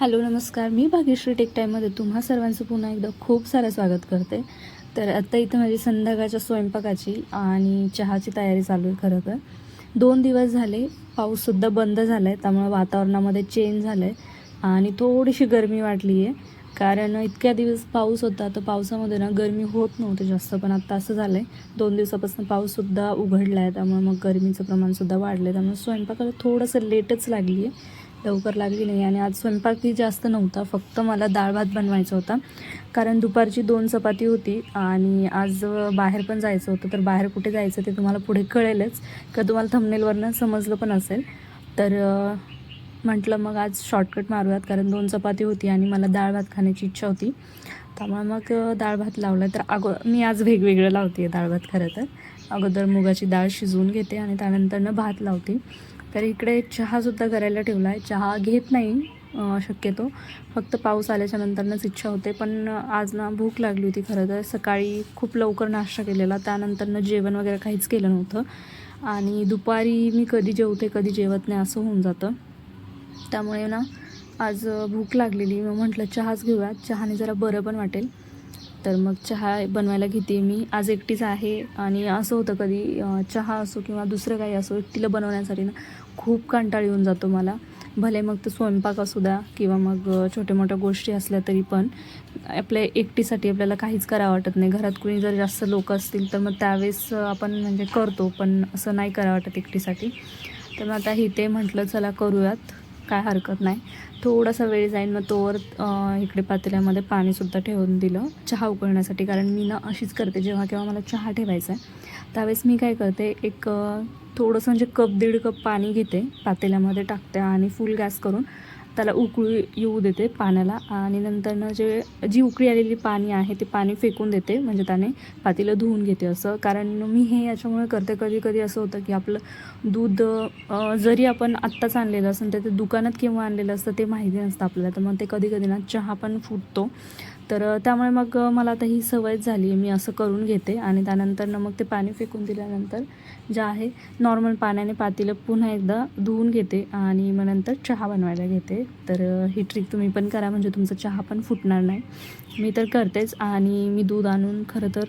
Hello नमस्कार. मी Bhagyashree take टाईममध्ये तुम्हा सर्वांचं पुन्हा एकदा खूप सारं स्वागत करते. तर आत्ता इथं माझी संध्याकाळच्या स्वयंपाकाची आणि चहाची तयारी चालू आहे खरं तर. दोन दिवस झाले पाऊससुद्धा बंद झाला आहे त्यामुळे वातावरणामध्ये चेंज झालं आहे आणि थोडीशी गरमी वाटली आहे कारण इतक्या दिवस पाऊस होता तर पावसामध्ये ना गरमी होत नव्हती जास्त पण आत्ता असं झालं आहे दोन दिवसापासून पाऊससुद्धा उघडला आहे त्यामुळे मग गरमीचं प्रमाणसुद्धा वाढलं आहे त्यामुळे स्वयंपाकाला थोडंसं लेटच लागली आहे लवकर लागली नाही आणि आज स्वयंपाकही जास्त नव्हता फक्त मला डाळ भात बनवायचा होता. कारण दुपारची दोन चपाती होती आणि आज बाहेर पण जायचं होतं. तर बाहेर कुठे जायचं ते तुम्हाला पुढे कळेलच. का तुम्हाला थंबनेलवरनं समजलं पण असेल. तर म्हटलं मग आज शॉर्टकट मारूयात. कारण दोन चपाती होती आणि मला डाळ भात खाण्याची इच्छा होती. त्यामुळे मग डाळ भात लावला. तर अगो मी आज वेगवेगळं लावते डाळ भात खरं तर. अगोदर मुगाची डाळ शिजवून घेते आणि त्यानंतरनं भात लावते. तर इकडे चहासुद्धा करायला ठेवला आहे चहा घेत नाही शक्यतो. फक्त पाऊस आल्याच्या नंतरनंच इच्छा होते पण आज ना भूक लागली होती खरं तर. सकाळी खूप लवकर नाश्ता केलेला त्यानंतरनं जेवण वगैरे काहीच केलं नव्हतं. आणि दुपारी मी कधी जेवते कधी जेवत नाही असं होऊन जातं. त्यामुळे ना आज भूक लागलेली. मग म्हटलं चहाच घेऊयात चहाने जरा बरं पण वाटेल. तर मग चहा बनवायला घेते मी. आज एकटीच आहे आणि असं होतं कधी चहा असो किंवा दुसरं काही असो एकटीला बनवण्यासाठी ना खूप कंटाळ येऊन जातो मला. भले मग ते स्वयंपाक असू द्या किंवा मग छोट्या मोठ्या गोष्टी असल्या तरी पण आपल्या एकटीसाठी आपल्याला काहीच करावं वाटत नाही. घरात कुणी जर जास्त लोक असतील तर मग त्यावेळेस आपण म्हणजे करतो पण असं नाही करावं वाटत एकटीसाठी. तर मग आता इथे म्हटलं चला करूयात. काय हरकत नाही. थोडासा वेळ जाईल मग तोवर इकडे पातेल्यामध्ये पाणीसुद्धा ठेवून दिलं चहा उकळण्यासाठी. कारण मी ना अशीच करते जेव्हा केव्हा मला चहा ठेवायचा आहे त्यावेळेस मी काय करते एक थोडंसं म्हणजे कप दीड कप पाणी घेते पातेल्यामध्ये टाकते आणि फुल गॅस करून त्याला उकळू येऊ देते पाण्याला आणि नंतरनं जे जी उकळी आलेली पाणी आहे ते पाणी फेकून देते म्हणजे त्याने पातीला धुवून घेते असं. कारण मी हे याच्यामुळे करते. कधी कधी असं होतं की आपलं दूध जरी आपण आत्ताच आणलेलं असं तर ते दुकानात केव्हा आणलेलं असतं ते माहिती नसतं आपल्याला. तर मग ते कधी कधी ना चहा पण फुटतो. तर त्यामुळे मग मला आता ही सवयच झाली आहे. मी असं करून घेते आणि त्यानंतर मग ते पाणी फेकून दिल्यानंतर जे आहे नॉर्मल पाण्याने पातीला पुन्हा एकदा धुवून घेते आणि मग नंतर चहा बनवायला घेते. तर ही ट्रिक तुम्ही पण करा म्हणजे तुमचा चहा पण फुटणार नाही. मी तर करतेच आणि मी दूध आणून खरं तर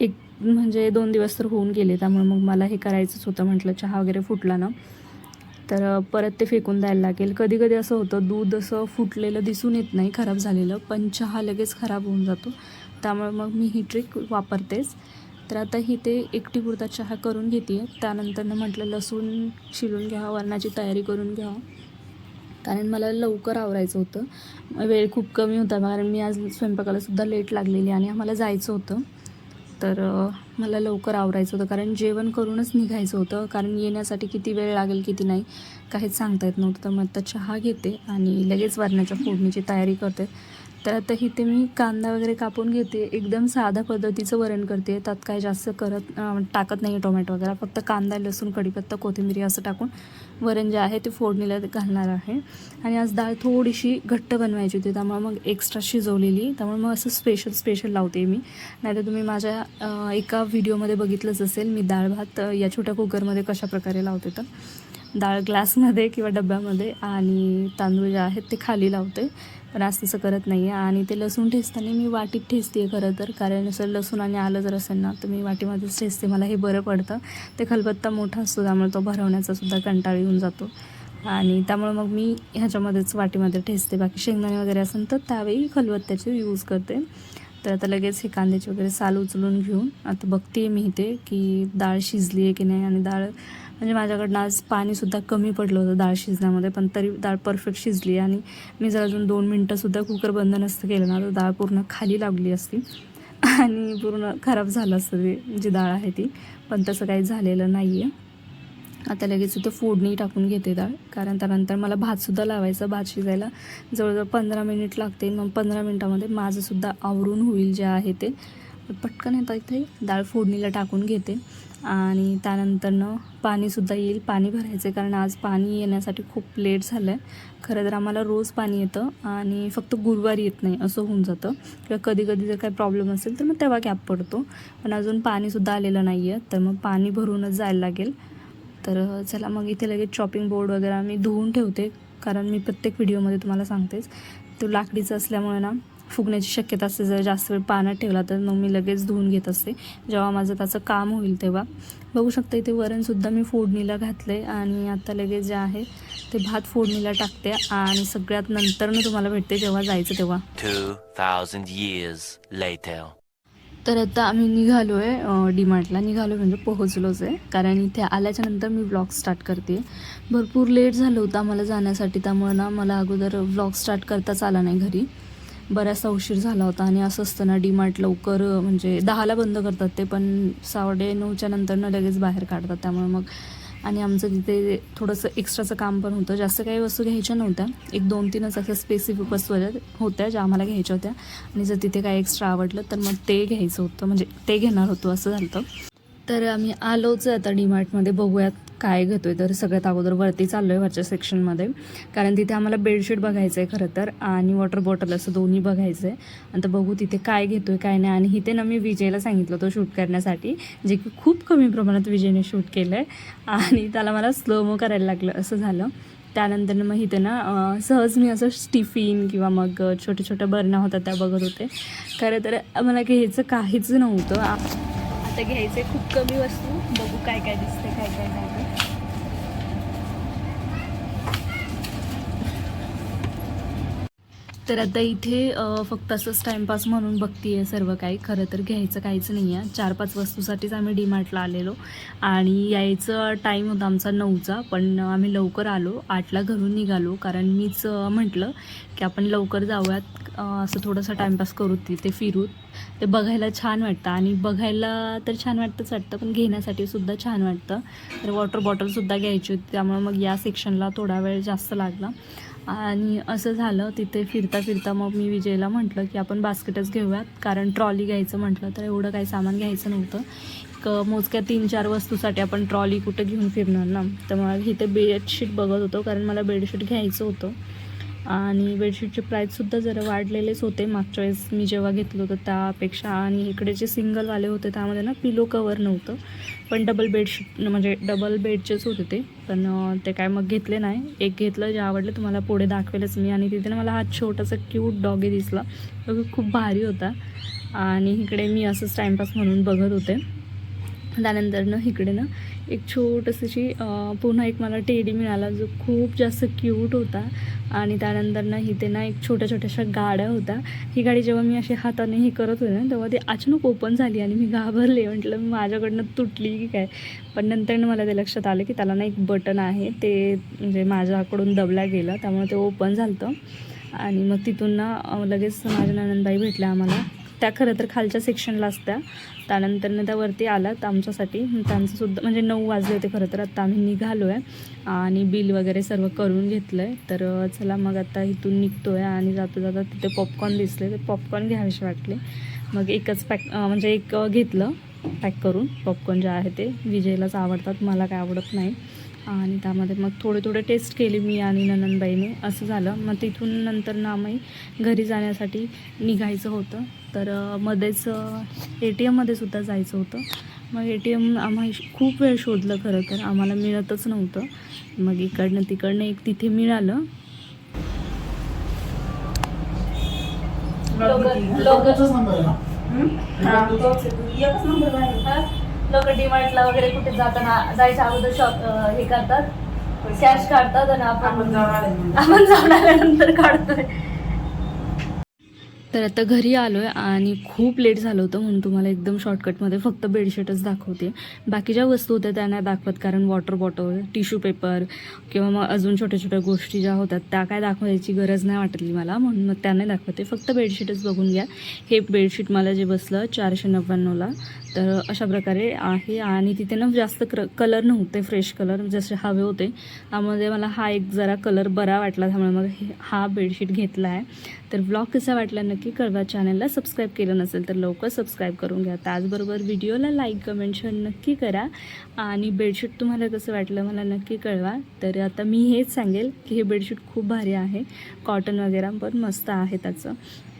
एक म्हणजे दोन दिवस तर होऊन गेले त्यामुळे मग मला हे करायचंच होतं म्हटलं चहा वगैरे फुटला ना. तर परत ते फेकून द्यायला लागेल. कधी कधी असं होतं दूध असं फुटलेलं दिसून येत नाही खराब झालेलं पण चहा लगेच खराब होऊन जातो. त्यामुळे मग मी ही ट्रिक वापरतेच. तर आता ही ते एकटी पुरता चहा करून घेते त्यानंतरनं म्हटलं लसूण शिलून घ्या वरणाची तयारी करून घ्या कारण मला लवकर आवरायचं होतं. वेळ खूप कमी होता कारण मी आज स्वयंपाकालासुद्धा लेट लागलेली आणि आम्हाला जायचं होतं. तर मला लवकर आवरायचं होतं कारण जेवण करूनच निघायचं होतं. कारण येण्यासाठी किती वेळ लागेल किती नाही काहीच सांगता येत नव्हतं. तर मग आता चहा घेते आणि लगेच वरणाच्या फोडणीची तयारी करते. तर आता इथे मी कांदा वगैरे कापून घेते. एकदम साध्या पद्धतीचं वरण करते. त्यात काय जास्त करत टाकत नाही टोमॅटो वगैरे. फक्त कांदा लसूण कढीपत्ता कोथिंबीर असं टाकून वरण जे आहे ते फोडणीला घालणार आहे. आणि आज डाळ थोडीशी घट्ट बनवायची होती त्यामुळे मग एक्स्ट्रा शिजवलेली. त्यामुळे मग असं स्पेशल स्पेशल लावते मी. नाहीतर तुम्ही माझ्या एका व्हिडिओमध्ये बघितलंच असेल मी डाळ भात या छोट्या कुकरमध्ये कशा प्रकारे लावते तर. डाळ ग्लासमध्ये किंवा डब्यामध्ये आणि तांदूळ जे आहेत ते खाली लावते. पण आज तसं करत नाही आहे आणि ते लसूण ठेचताना मी वाटीत ठेचते खरं तर. कारण असं लसूण आणि आलं जर असेल ना तर मी वाटीमध्येच ठेचते. मला हे बरं पडतं. ते खलबत्ता मोठा असतो त्यामुळे तो भरवण्याचा सुद्धा कंटाळ येऊन जातो. आणि त्यामुळे मग मी ह्याच्यामध्येच वाटीमध्ये ठेचते. बाकी शेंगदाणे वगैरे असेल तर त्यावेळी खलबत्त्याचे यूज करते. तर आता लगेच हे कांद्याचे वगैरे साल उचलून घेऊन आता बघते मी इथे की डाळ शिजली आहे की नाही आणि डाळ म्हणजे माझ्याकडनं आज पाणीसुद्धा कमी पडलं होतं डाळ शिजण्यामध्ये पण तरी डाळ परफेक्ट शिजली आणि मी जर अजून दोन मिनटंसुद्धा कुकर बंद नसतं केलं ना तर डाळ पूर्ण खाली लागली असती. आणि पूर्ण खराब झालं असतं ते जी डाळ आहे ती. पण तसं काही झालेलं नाही आहे आता लगेच इथं फोडणी टाकून घेते डाळ कारण त्यानंतर मला भातसुद्धा लावायचा भात शिजायला जवळजवळ पंधरा मिनिट लागते मग पंधरा मिनटामध्ये माझंसुद्धा आवरून होईल जे आहे ते. पटकन येतं इथे डाळ फोडणीला टाकून घेते. आणि त्यानंतरनं पाणीसुद्धा येईल. पाणी भरायचं कारण आज पाणी येण्यासाठी खूप लेट झालं आहे खरं तर आम्हाला रोज पाणी येतं आणि फक्त गुरुवारी येत नाही असं होऊन जातं. किंवा कधी कधी जर काही प्रॉब्लेम असेल तर मग तेव्हा गॅप पडतो. पण अजून पाणीसुद्धा आलेलं नाही आहे तर मग पाणी भरूनच जायला लागेल. तर चला मग इथे लगेच चॉपिंग बोर्ड वगैरे मी धुवून ठेवते. कारण मी प्रत्येक व्हिडिओमध्ये तुम्हाला सांगतेच. तो लाकडीचा असल्यामुळे ना फुगण्याची शक्यता असते. जर जास्त वेळ पाण्यात ठेवला तर मग मी लगेच धुवून घेत असते. जेव्हा माझं त्याचं काम होईल तेव्हा. बघू शकता इथे वरणसुद्धा मी फोडणीला घातले आणि आता लगेच जे आहे ते भात फोडणीला टाकते आणि सगळ्यात नंतरनं तुम्हाला भेटते जेव्हा जायचं तेव्हा. 2,000 years later. तर आता आम्ही निघालो आहे डीमार्टला निघालो म्हणजे पोहोचलोच आहे. कारण इथे आल्याच्यानंतर मी व्लॉग स्टार्ट करते. भरपूर लेट झालं होतं आम्हाला जाण्यासाठी. त्यामुळे ना मला अगोदर व्लॉग स्टार्ट करताच आला नाही घरी. बराचसा उशीर झाला होता आणि असं असतं ना डीमार्ट लवकर म्हणजे दहाला बंद करतात ते पण साडे नऊच्या नंतरनं लगेच बाहेर काढतात त्यामुळे मग. आणि आमचं तिथे थोडंसं एक्स्ट्राचं काम पण होतं. जास्त काही वस्तू घ्यायच्या नव्हत्या. एक दोन तीनच अशा स्पेसिफिक वस्तू होत्या होत्या ज्या आम्हाला घ्यायच्या होत्या. आणि जर तिथे काही एक्स्ट्रा आवडलं तर मग ते घ्यायचं होतं. म्हणजे ते घेणार होतो असं झालं होतं. तर आम्ही आलोच आता डीमार्टमध्ये बघूयात काय घेतोय. तर सगळ्यात अगोदर वरती चाललो आहे वरच्या सेक्शनमध्ये कारण तिथे आम्हाला बेडशीट बघायचं आहे खरं तर आणि वॉटर बॉटल असं दोन्ही बघायचं आहे आता बघू तिथे काय घेतो आहे काय नाही. आणि इथे ना मी विजयला सांगितलं होतं शूट करण्यासाठी जे की खूप कमी प्रमाणात विजयने शूट केलं आहे आणि त्याला मला स्लोमो करायला लागलं असं झालं. त्यानंतर मग इथे ना सहज मी असं स्टिफिन किंवा मग छोट्या छोट्या बरण्या होत्या त्या बघत होते. खरं तर मला घ्यायचं काहीच नव्हतं. आता घ्यायचे खूप कमी वस्तू. बघू काय काय दिसते काय काय नाही ते. तर आता इथे फक्त असंच टाईमपास म्हणून बघतीये सर्व काही. खरं तर घ्यायचं काहीच नाही आहे चार पाच वस्तूसाठीच आम्ही डीमार्टला आलेलो. आणि यायचं टाईम होता आमचा नऊचा पण आम्ही लवकर आलो. आठला घरून निघालो. कारण मीच म्हटलं की आपण लवकर जाऊयात. असं थोडंसं टाईमपास करू तिथे फिरू ते बघायला छान वाटतं. आणि बघायला तर छान वाटतंच वाटतं पण घेण्यासाठी सुद्धा छान वाटतं. तर वॉटर बॉटलसुद्धा घ्यायची होती. त्यामुळे मग या सेक्शनला थोडा वेळ जास्त लागला. आणि असं झालं तिथे फिरता फिरता मग मी विजयला म्हटलं की आपण बास्केटच घेऊयात. कारण ट्रॉली घ्यायचं म्हटलं तर एवढं काही सामान घ्यायचं नव्हतं. क मोजक्या तीन चार वस्तूसाठी आपण ट्रॉली कुठे घेऊन फिरणार ना? तर मग इथे बेडशीट बघत होतो कारण मला बेडशीट घ्यायचं होतं. आणि बेडशीटचे प्राईजसुद्धा जरा वाढलेलेच होते. मागच्या वेळेस मी जेव्हा घेतलं होतं त्यापेक्षा. आणि इकडे जे सिंगलवाले होते त्यामध्ये ना पिलो कवर नव्हतं. पण डबल बेडशीट म्हणजे डबल बेडचेच होते ते. पण ते काय मग घेतले नाही. एक घेतलं जे आवडलं तुम्हाला पुढे दाखवेलच मी. आणि तिथे ना मला हा छोटासा क्यूट डॉगी दिसला. तो खूप भारी होता. आणि इकडे मी असंच टाईमपास म्हणून बघत होते. त्यानंतरनं इकडे एक छोटसशी पुन्हा एक मला टेडी मिळाला जो खूप जास्त क्यूट होता. आणि त्यानंतरनं इथे ना एक छोट्या छोट्याशा गाड्या होत्या. ही गाडी जेव्हा मी अशी हाताने हे करत होते ना तेव्हा ती अचानक ओपन झाली आणि मी घाबरले. म्हटलं माझ्याकडनं तुटली की काय? पण नंतरनं मला ते लक्षात आलं की त्याला ना एक बटन आहे. ते म्हणजे माझ्याकडून दबला गेलं त्यामुळे ते ओपन झालं होतं. आणि मग तिथून ना लगेच माझ्या ननंदबाई भेटल्या आम्हाला. त्या खरं तर खालच्या सेक्शनला असत्या. त्यानंतर त्या वरती आलात आमच्यासाठी. त्यांचंसुद्धा म्हणजे नऊ वाजले होते खरं तर. आत्ता आम्ही निघालो आहे आणि बिल वगैरे सर्व करून घेतलं आहे तर चला मग आता इथून निघतो आहे आणि जाता जाता तिथे पॉपकॉर्न दिसले तर पॉपकॉर्न घ्यावेसे वाटले. मग एकच पॅक म्हणजे एक घेतलं पॅक करून. पॉपकॉर्न जे आहे ते विजयलाच आवडतात. मला काय आवडत नाही. आणि त्यामध्ये मग थोडे थोडे टेस्ट केली मी आणि ननंदबाईने. असं झालं. मग तिथून नंतर ना आम्ही घरी जाण्यासाठी निघायचं होतं. तर मध्येच ए टी एममध्ये सुद्धा जायचं होतं. मग ए टी एम आम्ही खूप वेळ शोधलं खरं तर. आम्हाला मिळतच नव्हतं. मग इकडनं तिकडनं एक तिथे मिळालं. लोकच नंबर आहे ना लोक डीमार्टला वगैरे कुठे जाताना जायच्या अगोदर शॉप हे करतात. कॅश काढतात आणि आपण. आपण जाऊन आल्यानंतर काढतोय. तर आता घरी आलो आहे आणि खूप लेट झालं होतं म्हणून तुम्हाला एकदम शॉर्टकटमध्ये फक्त बेडशीटच दाखवते. बाकी ज्या वस्तू होत्या त्या नाही दाखवत कारण वॉटर बॉटल टिश्यू पेपर किंवा मग अजून छोट्या छोट्या गोष्टी ज्या होत्या त्या काय दाखवायची गरज नाही वाटली मला म्हणून मग त्या नाही दाखवते. फक्त बेडशीटच बघून घ्या. हे बेडशीट मला जे बसलं चारशे नव्याण्णवला. तर अशा प्रकारे आहे. आणि तिथे ना जास्त क्र कलर नव्हते फ्रेश कलर जसे हवे होते. त्यामध्ये मला हा एक जरा कलर बरा वाटला. त्यामुळे मग हे- हा बेडशीट घेतला आहे तर ब्लॉग कसा वाटला नक्की कळवा. चॅनलला सबस्क्राईब केलं नसेल तर लवकर सबस्क्राईब करून घ्या. त्याचबरोबर व्हिडिओला लाईक कमेंट शेअर नक्की करा. आणि बेडशीट तुम्हाला कसं वाटलं मला नक्की कळवा. तर आता मी हेच सांगेल की हे बेडशीट खूप भारी आहे. कॉटन वगैरे पण मस्त आहे त्याचं.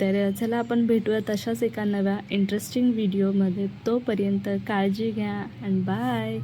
तर चला आपण भेटूया तशाच एका नव्या इंटरेस्टिंग व्हिडिओमध्ये तोपर्यंत काळजी घ्या अँड बाय